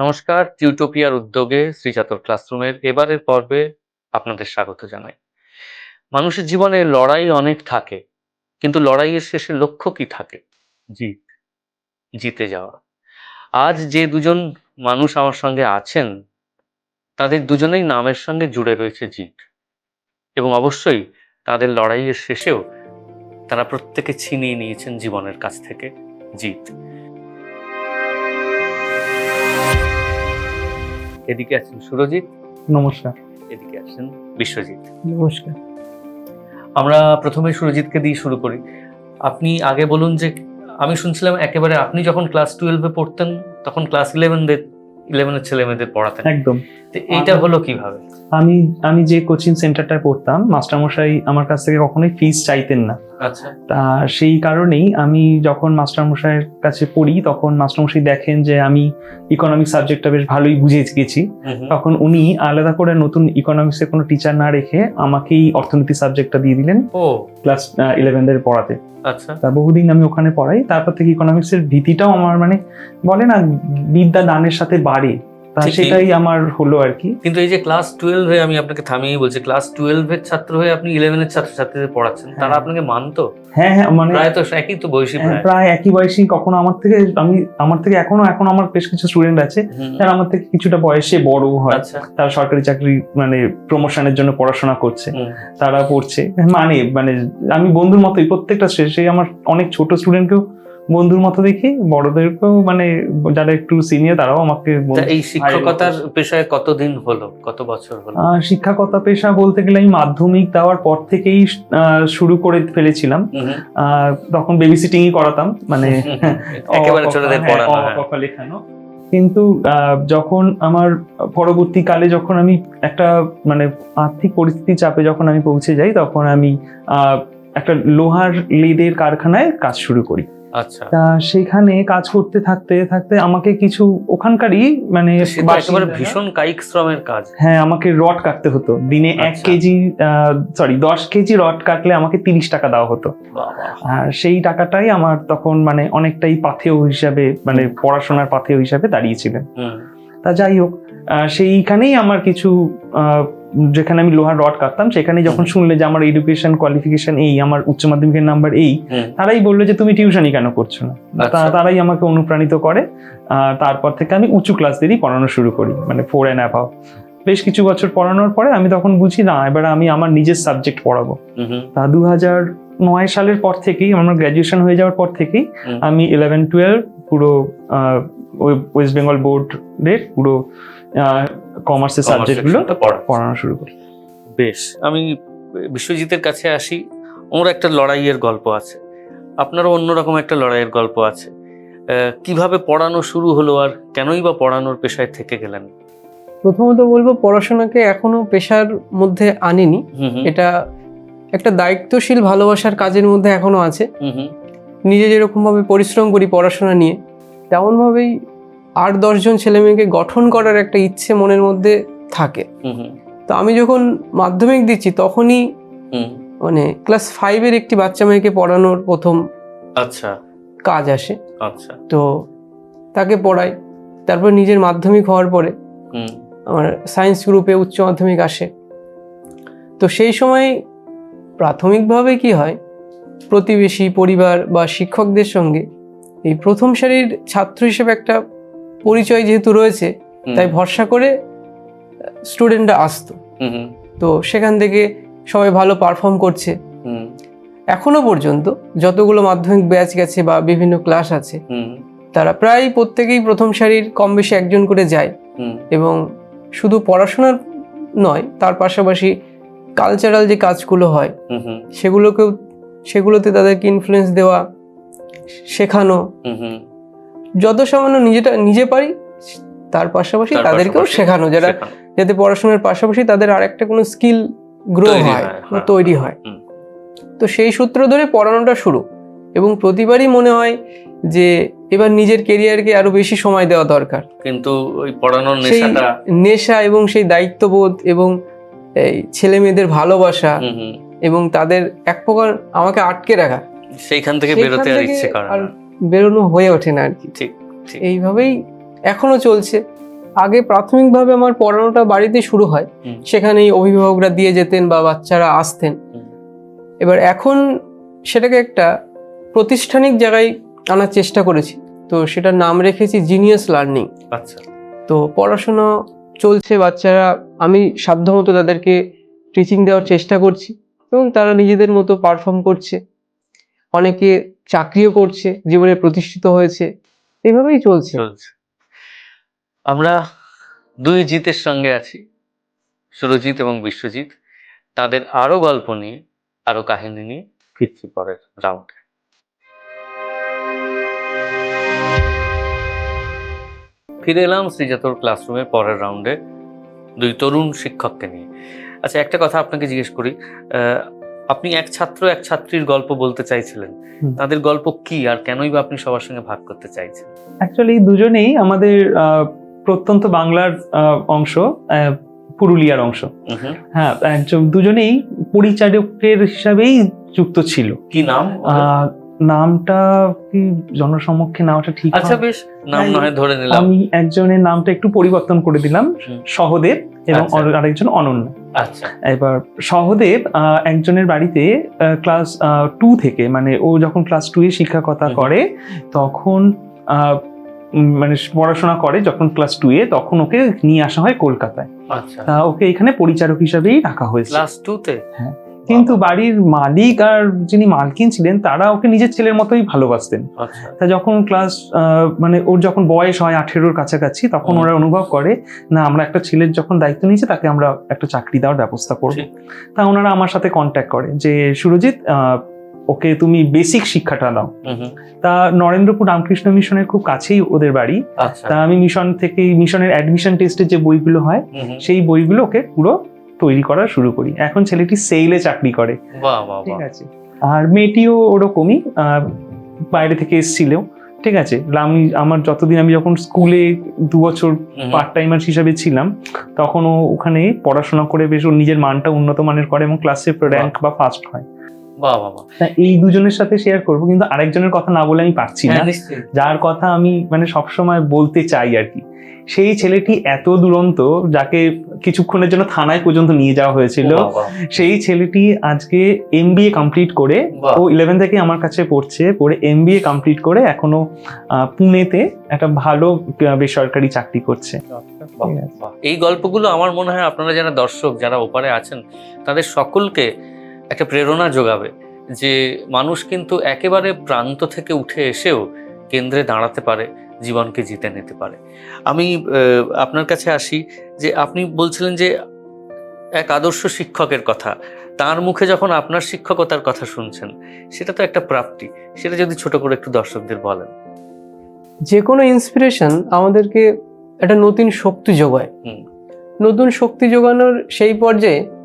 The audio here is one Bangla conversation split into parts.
নমস্কার টিউটোপিয়ার উদ্যোগে শ্রীচাতর ক্লাসরুমের এবারের পর্বে আপনাদের স্বাগত জানাই। মানুষের জীবনে লড়াই অনেক থাকে, কিন্তু লড়াইয়ের শেষে লক্ষ্য কি থাকে? জিত, জিতে যাওয়া। আজ যে দুজন মানুষ আমার সঙ্গে আছেন, তাদের দুজনেই নামের সঙ্গে জুড়ে রয়েছে জিত। এবং অবশ্যই তাদের লড়াইয়ের শেষেও তারা প্রত্যেকে ছিনিয়ে নিয়েছেন জীবনের কাছ থেকে জিত। এদিকে আছেন সুরজিৎ। নমস্কার। এদিকে আছেন বিশ্বজিৎ। নমস্কার। আমরা প্রথমে সুরজিৎকে দিয়ে শুরু করি। আপনি আগে বলুন যে আমি শুনছিলাম একেবারে আপনি যখন ক্লাস টুয়েলভে পড়তেন তখন ক্লাস ইলেভেনদের ইলেভেনের ছেলে মেয়েদের পড়াতেন। একদম। এইটা হলো কীভাবে? আমি আমি যে কোচিং সেন্টারটায় পড়তাম মাস্টারমশাই আমার কাছ থেকে কখনোই ফিস চাইতেন না। আচ্ছা। তা সেই কারণেই আমি যখন মাস্টারমশাইয়ের কাছে পড়ি তখন মাস্টারমশাই দেখেন যে আমি ইকোনমিক সাবজেক্টটা বেশ ভালোই বুঝে গেছি। তখন উনি আলাদা করে নতুন ইকোনমিক্সের কোনো টিচার না রেখে আমাকেই অর্থনীতি সাবজেক্টটা দিয়ে দিলেন ও। ক্লাস ইলেভেনদের পড়াতে। আচ্ছা। তা বহুদিন আমি ওখানে পড়াই। তারপর থেকে ইকোনমিক্সের ভীতিটাও আমার মানে বলে না বিদ্যা দানের সাথে বাড়ে। সেটাই আমার হলো আর কি। কিন্তু এই যে ক্লাস টুয়েলভে আমি আপনাকে থামিয়ে বলছি ক্লাস টুয়েলভের ছাত্র হয়ে আপনি ইলেভেনের ছাত্রছাত্রীদের পড়াচ্ছেন তারা হ্যাঁ। আপনাকে মানতো? হ্যাঁ হ্যাঁ মানে প্রায় তো একই তো বয়সী হ্যাঁ, প্রায়। একই বয়সী কখনো আমার থেকে আমি আমার থেকে এখনও এখন আমার বেশ কিছু স্টুডেন্ট আছে। যারা আমার থেকে কিছুটা বয়সে বড় হয়। আচ্ছা। তারা সরকারি চাকরি মানে প্রমোশনের জন্য পড়াশোনা করছে তারা পড়ছে মানে মানে আমি বন্ধুর মতোই প্রত্যেকটা শেষে আমার অনেক ছোট স্টুডেন্টকেও বন্ধুর মতো দেখি বড়দেরকেও মানে যারা একটু সিনিয়র তারাও আমাকে এই শিক্ষকতার পেশায় কতদিন হলো? কত বছর হলো? শিক্ষকতা পেশা বলতে গেলে আমি মাধ্যমিক দেওয়ার পর থেকেই শুরু করে ফেলেছিলাম। তখন বেবি সিটিংই করাতাম মানে একেবারে ছোটদের হ্যাঁ, পড়ানো হ্যাঁ। লেখানো। কিন্তু আহ, যখন আমার পরবর্তীকালে যখন আমি একটা মানে আর্থিক পরিস্থিতি চাপে যখন আমি পৌঁছে যাই তখন আমি আহ, একটা লোহার লেদের কারখানায় কাজ শুরু করি। আচ্ছা। তা সেখানে কাজ করতে থাকতে থাকতে আমাকে কিছু ওখানকারই মানে ভীষণ কায়িক শ্রমের কাজ। হ্যাঁ আমাকে রড কাটতে হতো। দিনে এক আচ্ছা। কেজি সরি দশ কেজি রড কাটলে আমাকে তিরিশ টাকা দেওয়া হতো। আর সেই টাকাটাই আমার তখন মানে অনেকটাই পাথেয় হিসাবে মানে পড়াশোনার পাথেয় হিসাবে দাঁড়িয়েছিলেন। তা যাই হোক আহ, সেইখানেই আমার কিছু আহ, যেখানে আমি লোহার রড কাটতাম সেখানে যখন শুনলে যে আমার এডুকেশন কোয়ালিফিকেশন এই আমার উচ্চ মাধ্যমিকের নাম্বার এই তারাই বলল যে তুমি টিউশনই কেন করছ না? আচ্ছা। তারাই আমাকে অনুপ্রাণিত করে। আর তারপর থেকে আমি উঁচু ক্লাসদেরই পড়ানো শুরু করি মানে ফোর অ্যান্ড অ্যাভাব বেশ কিছু বছর পড়ানোর পরে আমি তখন বুঝি না এবার আমি আমার নিজের সাবজেক্ট পড়াবো। তা দু হাজার নয় সালের পর থেকেই আমার গ্র্যাজুয়েশন হয়ে যাওয়ার পর থেকেই আমি ইলেভেন টুয়েলভ পুরো ওয়েস্ট বেঙ্গল বোর্ডের পুরো কমার্সের সাবজেক্টগুলো পড়ানো শুরু করি। বেশ আমি বিশ্বজিতের কাছে আসি। ওর একটা লড়াইয়ের গল্প আছে। আপনারও অন্যরকম একটা লড়াইয়ের গল্প আছে। কীভাবে পড়ানো শুরু হলো আর কেনই বা পড়ানোর পেশায় থেকে গেলেন? প্রথমত বলব পড়াশোনাকে এখনও পেশার মধ্যে আনিনি। এটা একটা দায়িত্বশীল ভালোবাসার কাজের মধ্যে এখনও আছে। নিজে যেরকমভাবে পরিশ্রম করি পড়াশোনা নিয়ে তেমনভাবেই আট দশজন ছেলে মেয়েকে গঠন করার একটা ইচ্ছে মনের মধ্যে থাকে। তো আমি যখন মাধ্যমিক দিচ্ছি তখনই মানে ক্লাস ফাইভের একটি বাচ্চা মেয়েকে পড়ানোর প্রথম আচ্ছা। কাজ আসে। আচ্ছা। তো তাকে পড়াই। তারপর নিজের মাধ্যমিক হওয়ার পরে আমার সায়েন্স গ্রুপে উচ্চ মাধ্যমিক আসে। তো সেই সময় প্রাথমিকভাবে কি হয় প্রতিবেশী পরিবার বা শিক্ষকদের সঙ্গে এই প্রথম সারির ছাত্র হিসেবে একটা পরিচয় যেহেতু রয়েছে তাই ভরসা করে স্টুডেন্টরা আসতো। তো সেখান থেকে সবাই ভালো পারফর্ম করছে। এখনও পর্যন্ত যতগুলো মাধ্যমিক ব্যাচ গেছে বা বিভিন্ন ক্লাস আছে তারা প্রায় প্রত্যেকেই প্রথম সারির কম বেশি একজন করে যায়। এবং শুধু পড়াশোনার নয় তার পাশাপাশি কালচারাল যে কাজগুলো হয় সেগুলোকেও সেগুলোতে তাদেরকে ইনফ্লুয়েন্স দেওয়া শেখানো যত সামান্য নিজেটা নিজে পারি তার পাশাপাশি তাদেরকেও শেখানো। যারা যাতে পড়াশোনার পাশাপাশি তাদের আর একটা কোনো স্কিল গ্রো হয়। তৈরি হয়। তো সেই সূত্র ধরে পড়ানোটা শুরু। এবং প্রতিবারই মনে হয় যে এবার নিজের কেরিয়ারকে আরও বেশি সময় দেওয়া দরকার। কিন্তু ওই পড়ানোর নেশাটা নেশা এবং সেই দায়িত্ববোধ এবং এই ছেলে মেয়েদের ভালোবাসা এবং তাদের এক প্রকার আমাকে আটকে রাখা। সেইখান থেকে বেরোতে আর ইচ্ছে করে। বেরোনো হয়ে ওঠে না আর কি। ঠিক এইভাবেই এখনও চলছে। আগে প্রাথমিকভাবে আমার পড়ানোটা বাড়িতে শুরু হয়। সেখানেই অভিভাবকরা দিয়ে যেতেন বা বাচ্চারা আসতেন। এবার এখন সেটাকে একটা প্রতিষ্ঠানিক জায়গায় আনার চেষ্টা করেছি। তো সেটার নাম রেখেছি জিনিয়াস লার্নিং। আচ্ছা। তো পড়াশোনা চলছে বাচ্চারা আমি সাধ্যমতো তাদেরকে টিচিং দেওয়ার চেষ্টা করছি এবং তারা নিজেদের মতো পারফর্ম করছে। অনেকে চাকরিও করছে, জীবনে প্রতিষ্ঠিত হয়েছে। এভাবেই চলছে। আমরা দুই জিতের সঙ্গে আছি, সুরজিৎ এবং বিশ্বজিৎ। তাদের আরও গল্প নিয়ে, আরও কাহিনী নিয়ে ফিরছি পরের রাউন্ডে ফিরে এলাম শ্রীজাতর ক্লাসরুমের পরের রাউন্ডে দুই তরুণ শিক্ষককে নিয়ে। আচ্ছা একটা কথা আপনাকে জিজ্ঞেস করি আপনি এক ছাত্র এক ছাত্রীর গল্প বলতে চাইছিলেন। তাদের গল্প কি আর কেনই বা আপনি সবার সঙ্গে ভাগ করতে চাইছেন? অ্যাকচুয়ালি দুজনেই আমাদের প্রত্যন্ত বাংলার অংশ পুরুলিয়ার অংশ। হ্যাঁ একজন দুজনেই পরিচারকের হিসাবেই যুক্ত ছিল। কি নাম আহ, নামটা কি জনসমক্ষে নামটা ঠিক আচ্ছা বেশ নাম না হয় ধরে নিলাম। আমি একজনের নামটা একটু পরিবর্তন করে দিলাম। সহদেব এবং আচ্ছা। আরেকজন অনন্য। এবার সহদেব একজনের বাড়িতে ক্লাস টু থেকে মানে ও যখন ক্লাস টু এ শিক্ষকতা করে তখন আহ, মানে পড়াশোনা করে যখন ক্লাস টু এ তখন ওকে নিয়ে আসা হয় কলকাতায়। আচ্ছা। ওকে এখানে পরিচারক হিসাবেই রাখা হয়েছে। ক্লাস টু তে? কিন্তু বাড়ির মালিক আর যিনি মালকিন ছিলেন তারা ওকে নিজের ছেলের মতোই ভালোবাসতেন। আচ্ছা। তা যখন ক্লাস মানে ওর যখন বয়স হয় আঠেরোর কাছাকাছি তখন ওরা অনুভব করে না আমরা একটা ছেলের যখন দায়িত্ব নিয়েছি তাকে আমরা একটা চাকরি দেওয়ার ব্যবস্থা করব। তা ওনারা আমার সাথে কন্ট্যাক্ট করে যে সুরজিৎ ওকে তুমি বেসিক শিক্ষাটা দাও। তা নরেন্দ্রপুর রামকৃষ্ণ মিশনের খুব কাছেই ওদের বাড়ি। আচ্ছা। তা আমি মিশন থেকে মিশনের অ্যাডমিশন টেস্টের যে বইগুলো হয় সেই বইগুলো ওকে পুরো তৈরি করা শুরু করি। এখন ছেলেটি সেইলে চাকরি করে। ঠিক আছে। আর মেয়েটিও ওরকমই বাইরে থেকে এসেছিল ঠিক আছে? আমি আমার যতদিন আমি যখন স্কুলে দু বছর পার্ট টাইমার হিসাবে ছিলাম তখন ও ওখানে পড়াশোনা করে বেশ ও নিজের মানটা উন্নত মানের করে এবং ক্লাসে র্যাঙ্ক বা ফার্স্ট হয়। বাহ বাহ এই দুজনের সাথে শেয়ার করব কিন্তু আরেকজনের কথা না বলে আমি পারছি না। হ্যাঁ যার কথা আমি মানে সবসময় বলতে চাই আর কি। সেই ছেলেটি এত দুরন্ত যাকে কিছুক্ষণের জন্য থানায় পর্যন্ত নিয়ে যাওয়া হয়েছিল সেই ছেলেটি আজকে এমবিএ কমপ্লিট করে ও ইলেভেন থেকে আমার কাছে পড়ছে পড়ে এমবিএ কমপ্লিট করে এখনও পুনেতে একটা ভালো বেসরকারি চাকরি করছে। এই গল্পগুলো আমার মনে হয় আপনারা যারা দর্শক যারা ওপারে আছেন তাদের সকলকে একটা প্রেরণা যোগাবে যে মানুষ কিন্তু একেবারে প্রান্ত থেকে উঠে এসেও কেন্দ্রে দাঁড়াতে পারে জীবনকে জিতে নিতে পারে। আমি আপনার কাছে আসি যে আপনি বলছিলেন যে এক আদর্শ শিক্ষকের কথা তার মুখে যখন আপনার শিক্ষকতার কথা শুনছেন সেটা তো একটা প্রাপ্তি সেটা যদি ছোট করে একটু দর্শকদের বলেন। যে কোনো ইন্সপিরেশন আমাদেরকে একটা নতুন শক্তি যোগায়। নতুন শক্তি যোগানোর সেই পর্যায়ে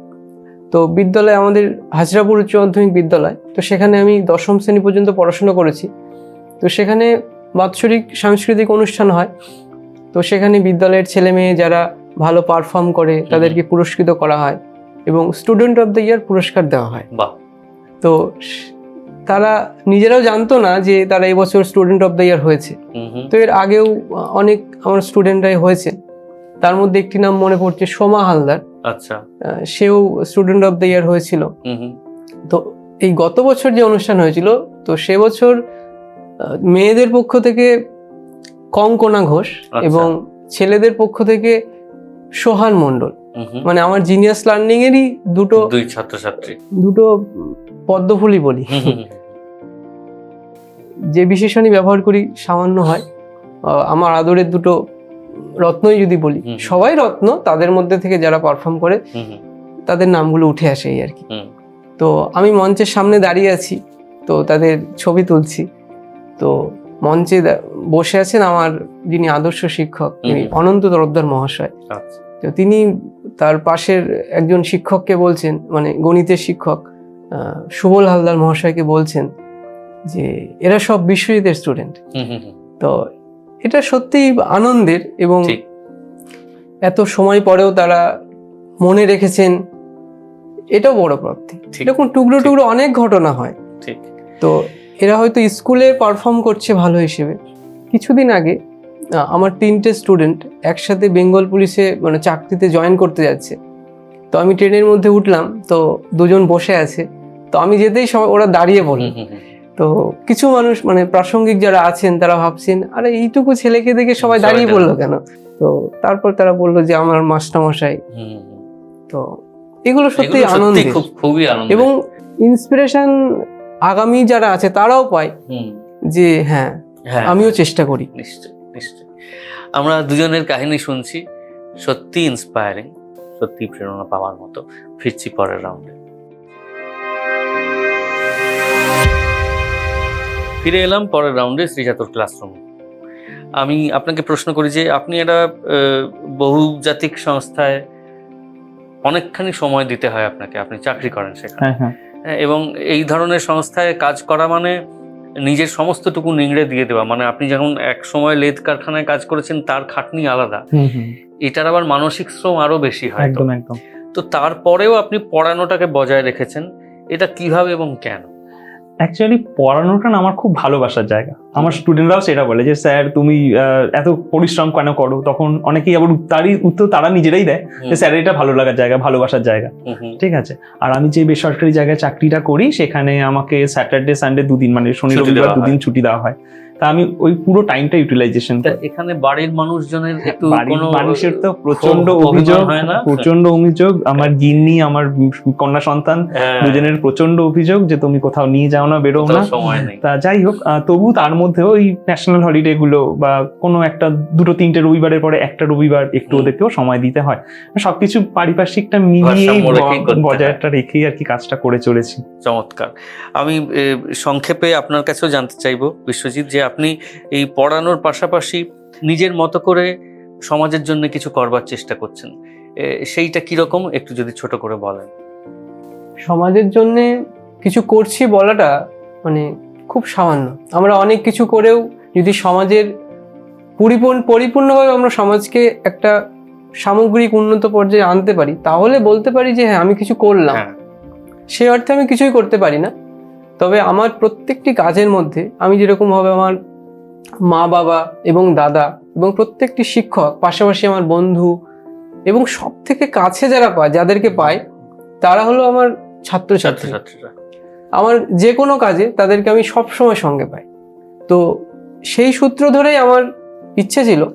তো বিদ্যালয় আমাদের হাজরাপুর উচ্চ মাধ্যমিক বিদ্যালয়। তো সেখানে আমি দশম শ্রেণি পর্যন্ত পড়াশোনা করেছি। তো সেখানে বাৎসরিক সাংস্কৃতিক অনুষ্ঠান হয়। তো সেখানে বিদ্যালয়ের ছেলে মেয়ে যারা ভালো পারফর্ম করে তাদেরকে পুরস্কৃত করা হয় এবং স্টুডেন্ট অফ দ্য ইয়ার পুরস্কার দেওয়া হয়। তো তারা নিজেরাও জানতো না যে তারা এবছর স্টুডেন্ট অফ দ্য ইয়ার হয়েছে। তো এর আগেও অনেক আমার স্টুডেন্টরাই হয়েছে তার মধ্যে একটি নাম মনে পড়ছে সোমা হালদার। আচ্ছা। সেও স্টুডেন্ট অফ দ্য ইয়ার হয়েছিল। তো এই গত বছর যে অনুষ্ঠান হয়েছিল তো সে বছর মেয়েদের পক্ষ থেকে কঙ্কনা ঘোষ আচ্ছা। এবং ছেলেদের পক্ষ থেকে সোহান মণ্ডল। মানে আমার জিনিয়াস লার্নিং এরই দুটো দুই ছাত্রছাত্রী। দুটো পদ্মফুলি বলি। যে বিশেষণই ব্যবহার করি সামান্য হয়। আমার আদরের দুটো রত্নই যদি বলি সবাই রত্ন তাদের মধ্যে থেকে যারা পারফর্ম করে। তাদের নামগুলো উঠে আসে এই আর কি। তো আমি মঞ্চের সামনে দাঁড়িয়ে আছি তো তাদের ছবি তুলছি। তো মঞ্চে বসে আছেন আমার যিনি আদর্শ শিক্ষক তিনি অনন্ত তরফদার মহাশয়। আচ্ছা। তো তিনি তার পাশের একজন শিক্ষককে বলছেন মানে গণিতের শিক্ষক সুবল হালদার মহাশয়কে বলছেন যে এরা সব বিশ্বজিতের স্টুডেন্ট। তো এটা সত্যিই আনন্দের এবং এত সময় পরেও তারা মনে রেখেছেন এটাও বড় প্রাপ্তি। এরকম টুকরো টুকরো অনেক ঘটনা হয়। ঠিক। তো এরা হয়তো স্কুলে পারফর্ম করছে ভালো হিসেবে। কিছুদিন আগে আমার তিনটে স্টুডেন্ট একসাথে বেঙ্গল পুলিশে মানে চাকরিতে জয়েন করতে যাচ্ছে। তো আমি ট্রেনের মধ্যে উঠলাম তো দুজন বসে আছে। তো আমি যেতেই সবাই ওরা দাঁড়িয়ে বলল। হুম। তো কিছু মানুষ মানে প্রাসঙ্গিক যারা আছেন তারা ভাবছেন আরে এইটুকু ছেলেকে দেখে সবাই দাঁড়িয়ে। বলল কেন? তো তারপর তারা বলল যে আমার মাস্টারমশাই। তো এগুলো সত্যি আনন্দ খুব খুবই আনন্দ এবং ইন্সপিরেশন আগামী যারা আছে তারাও পায় যে হ্যাঁ হ্যাঁ আমিও চেষ্টা করি। নিশ্চয় নিশ্চয় আমরা দুজনের কাহিনী শুনছি সত্যি ইন্সপায়ারিং সত্যি প্রেরণা পাওয়ার মতো। ফিরছি পরের রাউন্ডে ফিরে এলাম পরের রাউন্ডে শ্রীজাতর ক্লাসরুম আমি আপনাকে প্রশ্ন করি যে আপনি একটা বহুজাতিক সংস্থায় অনেকখানি সময় দিতে হয় আপনাকে আপনি চাকরি করেন সেখানে। হ্যাঁ হ্যাঁ। হ্যাঁ, এবং এই ধরনের সংস্থায় কাজ করা মানে নিজের সমস্তটুকু নিংড়ে দিয়ে দেওয়া। মানে আপনি যখন এক সময় লেদ কারখানায় কাজ করেছেন তার খাটনি আলাদা। এটার আবার মানসিক শ্রম আরও বেশি হয় একদম একদম। তো তারপরেও আপনি পড়ানোটাকে বজায় রেখেছেন। এটা কীভাবে এবং কেন? অ্যাকচুয়ালি পড়ানোটা না আমার খুব ভালোবাসার জায়গা। আমার স্টুডেন্টরাও সেটা বলে যে স্যার তুমি এত পরিশ্রম কেন করো? তখন অনেকেই আবার তারই উত্তর তারা নিজেরাই দেয় যে স্যার এটা ভালো লাগার জায়গা ভালোবাসার জায়গা। ঠিক আছে? আর আমি যে বেসরকারি জায়গায় চাকরিটা করি সেখানে আমাকে স্যাটারডে সানডে দুদিন মানে শনি রবিবার দুদিন ছুটি দেওয়া হয়। তা আমি ওই পুরো টাইমটা ইউটিলাইজেশন এখানে বাড়ির মানুষজনের একটু মানুষের তো প্রচণ্ড অভিযোগ প্রচণ্ড অভিযোগ। আমার গিন্নি আমার কন্যা সন্তান হ্যাঁ, দুজনের প্রচণ্ড অভিযোগ যে তুমি কোথাও নিয়ে যাও না বেরো না। তা যাই হোক তবু তার মধ্যেও ওই ন্যাশনাল হলিডে গুলো বা কোনো একটা দুটো তিনটে রবিবারের পরে একটা রবিবার একটু ওদেরকেও সময় দিতে হয়। সবকিছু পারিপার্শ্বিকটা করতে বজায়টা রেখেই আর কি কাজটা করে চলেছি। চমৎকার। আমি সংক্ষেপে আপনার কাছেও জানতে চাইব বিশ্বজিৎ যে আপনি এই পড়ানোর পাশাপাশি নিজের মতো করে সমাজের জন্য কিছু করবার চেষ্টা করছেন। সেইটা কীরকম একটু যদি ছোট করে বলেন। সমাজের জন্য কিছু করছি বলাটা মানে খুব সামান্য। আমরা অনেক কিছু করেও যদি সমাজের পরিপূর্ণ পরিপূর্ণভাবে আমরা সমাজকে একটা সামগ্রিক উন্নত পর্যায়ে আনতে পারি তাহলে বলতে পারি যে হ্যাঁ আমি কিছু করলাম। হ্যাঁ। সে অর্থে আমি কিছুই করতে পারি না। তবে আমার প্রত্যেকটি কাজের মধ্যে আমি যেরকমভাবে আমার মা বাবা এবং দাদা এবং প্রত্যেকটি শিক্ষক পাশাপাশি আমার বন্ধু এবং সব থেকে কাছে যারা পায় যাদেরকে পায় তারা হলো আমার ছাত্রছাত্রী। ছাত্রছাত্রীরা। আমার যে কোনো কাজে তাদেরকে আমি সব সময় সঙ্গে পাই। তো সেই সূত্র ধরেই আমার ইচ্ছে ছিল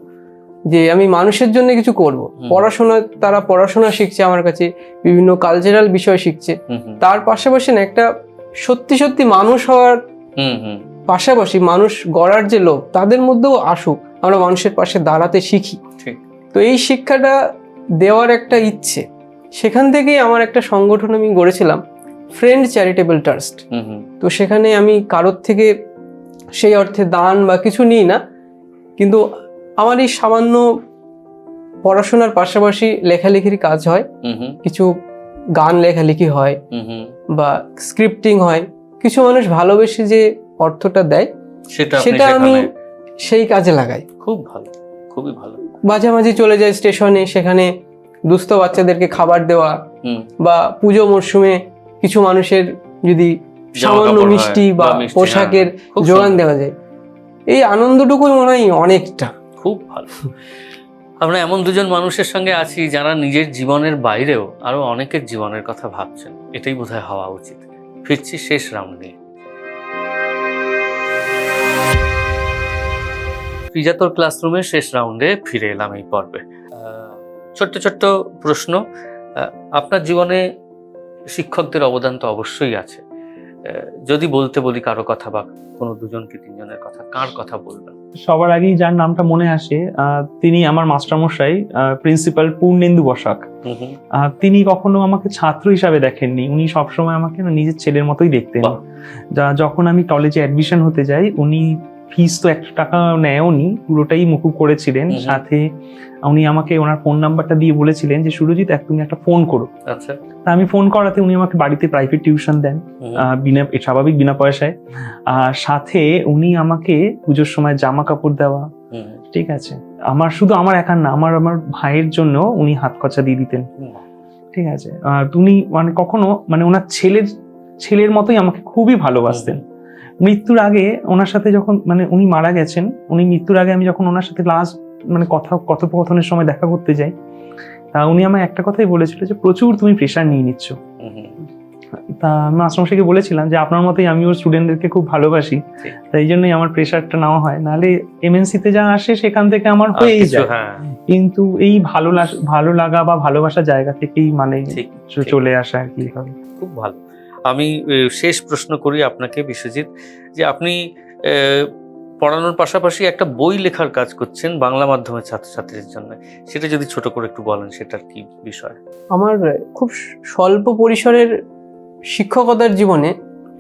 যে আমি মানুষের জন্য কিছু করব। পড়াশোনা তারা পড়াশোনা শিখছে আমার কাছে বিভিন্ন কালচারাল বিষয় শিখছে। তার পাশাপাশি না একটা সত্যি সত্যি মানুষ হওয়ার হুম হুম। পাশাপাশি মানুষ গড়ার যে লোক তাদের মধ্যেও আসুক আমরা মানুষের পাশে দাঁড়াতে শিখি। তো এই শিক্ষাটা দেওয়ার একটা ইচ্ছে। সেখান থেকেই আমার একটা সংগঠন আমি গড়েছিলাম ফ্রেন্ড চ্যারিটেবল ট্রাস্ট হুম হুম। তো সেখানে আমি কারোর থেকে সেই অর্থে দান বা কিছু নিই না কিন্তু আমার এই সামান্য পড়াশোনার পাশাপাশি লেখালেখির কাজ হয়। কিছু গান লেখালেখি হয় বা স্ক্রিপ্টিং হয় কিছু মানুষ ভালোবেসে যে অর্থটা দেয় সেটা আমি সেই কাজে লাগাই। খুব ভালো খুবই ভালো। মাঝামাঝি চলে যায় স্টেশনে সেখানে দুস্থ বাচ্চাদেরকে খাবার দেওয়া বা পুজো মরশুমে কিছু মানুষের যদি সামান্য মিষ্টি বা পোশাকের হ্যাঁ, যোগান দেওয়া যায়। এই আনন্দটুকুই মনে হয় অনেকটা। খুব ভালো। আমরা এমন দুজন মানুষের সঙ্গে আছি যারা নিজের জীবনের বাইরেও আরও অনেকের জীবনের কথা ভাবছেন। এটাই বোধহয় হওয়া উচিত। ফিরছি শেষ রাউন্ড নিয়ে। ফিজাতর ক্লাসরুমের শেষ রাউন্ডে ফিরে এলাম এই পর্বে। ছোট্ট ছোট্ট প্রশ্ন। আপনার জীবনে শিক্ষকদের অবদান তো অবশ্যই আছে। যদি বলতে বলি কারও কথা বা কোনো দুজনকে তিনজনের কথা কার কথা বলবেন? সবার আগেই যার নামটা মনে আসে তিনি আমার মাস্টারমশাই প্রিন্সিপাল পূর্ণেন্দু বসাক। তিনি কখনো আমাকে ছাত্র হিসাবে দেখেননি। উনি সবসময় আমাকে নিজের ছেলের মতোই দেখতেন। যখন আমি কলেজে অ্যাডমিশন হতে যাই উনি ফিস তো একশো টাকা নেয়ওনি পুরোটাই মুকুব করেছিলেন। সাথে উনি আমাকে ওনার ফোন নাম্বারটা দিয়ে বলেছিলেন যে সুরজিৎ এক তুমি একটা ফোন করো। আচ্ছা। তা আমি ফোন করাতে উনি আমাকে বাড়িতে প্রাইভেট টিউশন দেন বিনা স্বাভাবিক বিনা পয়সায়। আর সাথে উনি আমাকে পুজোর সময় জামা কাপড় দেওয়া ঠিক আছে? আমার শুধু আমার একার না আমার আমার ভাইয়ের জন্য উনি হাত খরচা দিয়ে দিতেন। ঠিক আছে? আর উনি মানে কখনো মানে ওনার ছেলের ছেলের মতোই আমাকে খুবই ভালোবাসতেন। মৃত্যুর আগে ওনার সাথে যখন মানে উনি মারা গেছেন উনি মৃত্যুর আগে আমি যখন ওনার সাথে লাস্ট মানে কথা কথোপকথনের সময় দেখা করতে যাই তা উনি আমায় একটা কথাই বলেছিল যে প্রচুর তুমি প্রেশার নিয়ে নিচ্ছ। তা আমি মাস্টারমশাইকে বলেছিলাম যে আপনার মতোই আমি ওর স্টুডেন্টদেরকে খুব ভালোবাসি। তাই জন্যই আমার প্রেশারটা নেওয়া হয়। নাহলে এমএনসিতে যা আসে সেখান থেকে আমার হয়েই যায়। হ্যাঁ। কিন্তু এই ভালো লাগ- ভালো লাগা বা ভালোবাসার জায়গা থেকেই মানে চলে আসা আর কি হবে। খুব ভালো। আমি শেষ প্রশ্ন করি আপনাকে বিশ্বজিৎ যে আপনি পড়ানোর পাশাপাশি একটা বই লেখার কাজ করছেন বাংলা মাধ্যমের ছাত্রছাত্রীদের জন্য। সেটা যদি ছোট করে একটু বলেন সেটার কি বিষয়? আমার খুব স্বল্প পরিসরের শিক্ষকতার জীবনে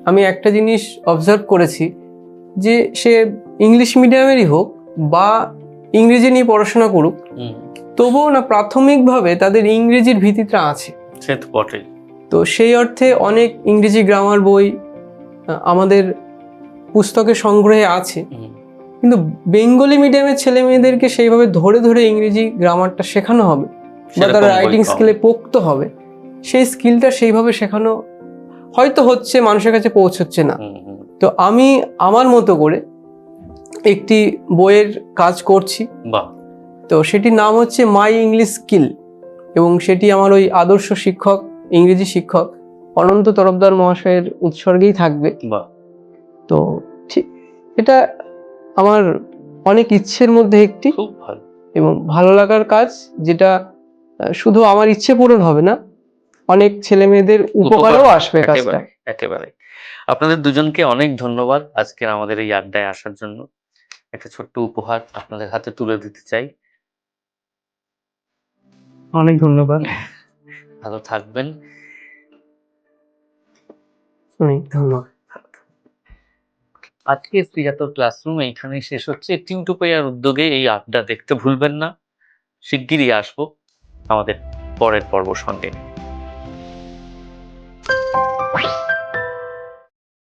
আমি একটা জিনিস অবজার্ভ করেছি যে সে ইংলিশ মিডিয়ামেরই হোক বা ইংরেজি নিয়ে পড়াশোনা করুক তবুও না প্রাথমিকভাবে তাদের ইংরেজির ভীতিটা আছে। সে তো বটেই। তো সেই অর্থে অনেক ইংরেজি গ্রামার বই আমাদের পুস্তকের সংগ্রহে আছে। কিন্তু বেঙ্গলি মিডিয়ামের ছেলে মেয়েদেরকে সেইভাবে ধরে ধরে ইংরেজি গ্রামারটা শেখানো হবে বা তারা রাইটিং। স্কিলে পোক্ত হবে সেই স্কিলটা সেইভাবে শেখানো হয়তো হচ্ছে মানুষের কাছে পৌঁছচ্ছে না। তো আমি আমার মতো করে একটি বইয়ের কাজ করছি। তো সেটির নাম হচ্ছে মাই ইংলিশ স্কিল এবং সেটি আমার ওই আদর্শ শিক্ষক ইংরেজি শিক্ষক অনন্ত তরফদার মহাশয়ের উৎসর্গেই থাকবে। তো ঠিক এটা আমার অনেক ইচ্ছের মধ্যে একটি খুব ভালো। এবং ভালো লাগার কাজ যেটা শুধু আমার ইচ্ছে পূরণ হবে না অনেক ছেলে মেয়েদের উপকারেও উপকার, আসবে কাজটা। একেবারে একেবারে। আপনাদের দুজনকে অনেক ধন্যবাদ আজকে আমাদের এই আড্ডায় আসার জন্য। একটা ছোট্ট উপহার আপনাদের হাতে তুলে দিতে চাই। অনেক ধন্যবাদ। ভালো থাকবেন। অনেক ধন্যবাদ। আজকে শ্রীজাতর ক্লাসরুম এইখানেই শেষ হচ্ছে। টিউটোপিয়ার উদ্যোগে এই আড্ডা দেখতে ভুলবেন না। শিগগিরই আসব আমাদের পরের পর্ব সঙ্গে।